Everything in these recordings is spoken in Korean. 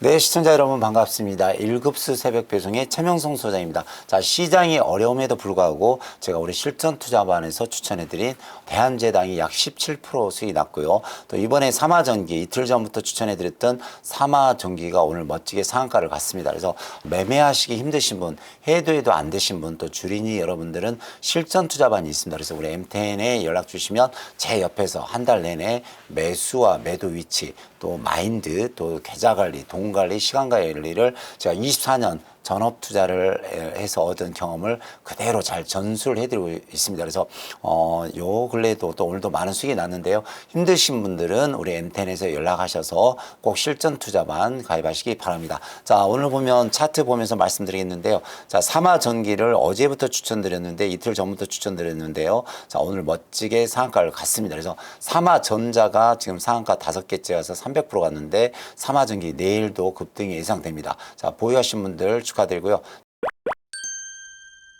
네, 시청자 여러분 반갑습니다. 1급수 새벽 배송의 최명성 소장입니다. 자, 시장이 어려움에도 불구하고 제가 우리 실전 투자반에서 추천해드린 대한제당이 약 17% 수익이 났고요. 또 이번에 삼화전기 이틀 전부터 추천해드렸던 삼화전기가 오늘 멋지게 상한가를 갔습니다. 그래서 매매하시기 힘드신 분, 해도 해도 안 되신 분, 또 주린이 여러분들은 실전 투자반이 있습니다. 그래서 우리 M10에 연락 주시면 제 옆에서 한 달 내내 매수와 매도 위치, 또 마인드, 또 계좌 관리, 돈 관리, 시간 관리를 제가 24년 전업 투자를 해서 얻은 경험을 그대로 잘 전수를 해드리고 있습니다. 그래서 어, 요 근래에도 또 오늘도 많은 수익이 났는데요. 힘드신 분들은 우리 M10에서 연락하셔서 꼭 실전 투자반 가입하시기 바랍니다. 자, 오늘 보면 차트 보면서 말씀드리겠는데요. 자, 삼화 전기를 어제부터 추천드렸는데 이틀 전부터 추천드렸는데요. 자, 오늘 멋지게 상한가를 갔습니다. 그래서 삼화 전자가 지금 상한가 다섯 개째 가서 300% 갔는데 삼화 전기 내일도 급등이 예상됩니다. 자, 보유하신 분들 축하 드리고요.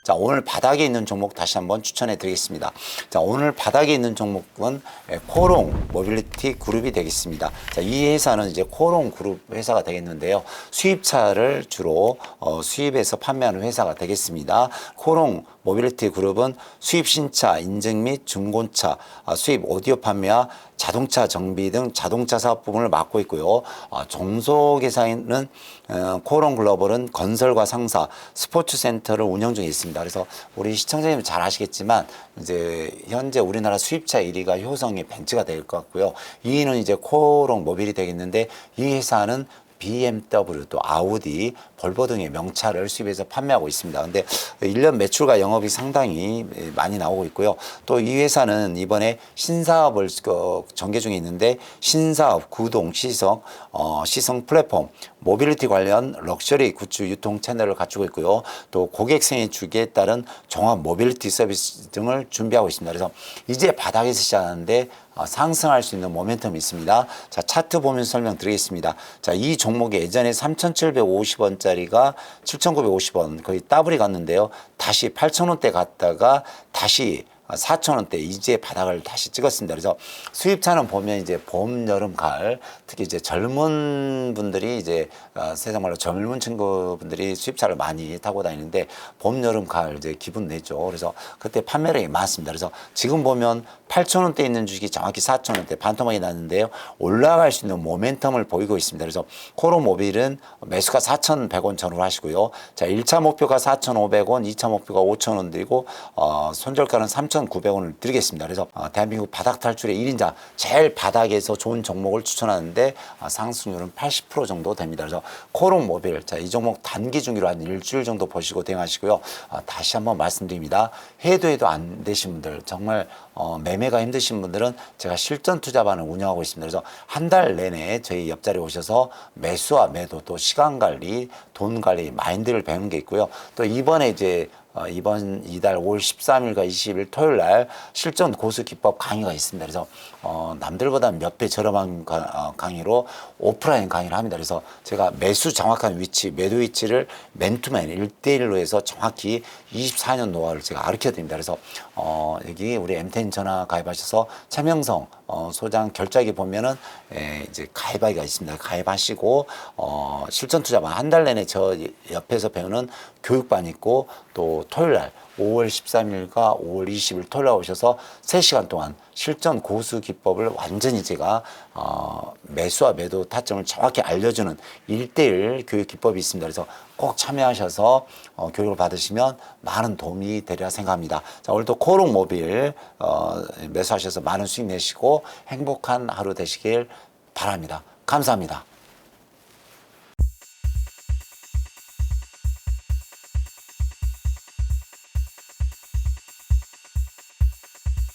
자, 오늘 바닥에 있는 종목 다시 한번 추천해 드리겠습니다. 자, 오늘 바닥에 있는 종목은 예, 코롱 모빌리티 그룹이 되겠습니다. 자, 이 회사는 이제 코롱 그룹 회사가 되겠는데요. 수입차를 주로 어, 수입해서 판매하는 회사가 되겠습니다. 코롱 모빌리티 그룹은 수입 신차 인증 및 중고차 아, 수입 오디오 판매와 자동차 정비 등 자동차 사업 부분을 맡고 있고요. 어, 종속 회사는 어, 코롱 글로벌은 건설과 상사, 스포츠 센터를 운영 중에 있습니다. 그래서 우리 시청자님 잘 아시겠지만 이제 현재 우리나라 수입차 1위가 효성의 벤츠가 될 것 같고요. 2위는 이제 코롱 모빌이 되겠는데 이 회사는 BMW 또 아우디, 볼보 등의 명차를 수입해서 판매하고 있습니다. 근데 1년 매출과 영업이 상당히 많이 나오고 있고요. 또 이 회사는 이번에 신사업을 그 전개 중에 있는데 신사업, 구동, 시성, 어, 시성 플랫폼, 모빌리티 관련 럭셔리 굿즈 유통 채널을 갖추고 있고요. 또 고객생의 주기에 따른 종합 모빌리티 서비스 등을 준비하고 있습니다. 그래서 이제 바닥에서 시작하는데 어, 상승할 수 있는 모멘텀이 있습니다. 자, 차트 보면서 설명드리겠습니다. 자, 이 종목이 예전에 3,750원짜리 가 7,950원 거의 더블이 갔는데요. 다시 8,000원대 갔다가 다시 4,000원대 이제 바닥을 다시 찍었습니다. 그래서 수입차는 보면 이제 봄, 여름, 가을 특히 이제 젊은 분들이 이제 어, 세상 말로 젊은 친구분들이 수입차를 많이 타고 다니는데 봄, 여름, 가을 이제 기분 내죠. 그래서 그때 판매량이 많습니다. 그래서 지금 보면 8,000원대 있는 주식이 정확히 4,000원대 반토막이 났는데요. 올라갈 수 있는 모멘텀을 보이고 있습니다. 그래서 코로모빌은 매수가 4,100원 전후로 하시고요. 자, 1차 목표가 4,500원, 2차 목표가 5,000원 들고 어, 손절가는 3,900원을 드리겠습니다. 그래서 어, 대한민국 바닥 탈출의 1인자 제일 바닥에서 좋은 종목을 추천하는데 어, 상승률은 80% 정도 됩니다. 그래서 코로모빌 자, 이 종목 단기 중기로 한 일주일 정도 보시고 대응하시고요. 어, 다시 한번 말씀드립니다. 해도 해도 안 되신 분들 정말 어, 매매가 힘드신 분들은 제가 실전 투자반을 운영하고 있습니다. 그래서 한 달 내내 저희 옆자리에 오셔서 매수와 매도 또 시간 관리, 돈 관리, 마인드를 배우는 게 있고요. 또 이번에 이제 어, 이번 이달 5월 13일과 20일 토요일 날 실전 고수 기법 강의가 있습니다. 그래서 어, 남들보다 몇 배 저렴한 가- 어, 강의로 오프라인 강의를 합니다. 그래서 제가 매수 정확한 위치, 매도 위치를 맨투맨 1대1로 해서 정확히 24년 노하우를 제가 가르쳐 드립니다. 그래서 어, 여기 우리 M10 전화 가입하셔서 차명성 어, 소장 결제기 보면은 에, 이제 가입하기가 있습니다. 가입하시고 어, 실전 투자반 한 달 내내 저 옆에서 배우는 교육반 있고 또 토요일 날 5월 13일과 5월 20일 토요일 날 오셔서 3시간 동안 실전 고수 기법을 완전히 제가 어, 매수와 매도 타점을 정확히 알려주는 1대1 교육 기법이 있습니다. 그래서 꼭 참여하셔서 어, 교육을 받으시면 많은 도움이 되리라 생각합니다. 자, 오늘도 코롱 모빌 어, 매수하셔서 많은 수익 내시고 행복한 하루 되시길 바랍니다. 감사합니다.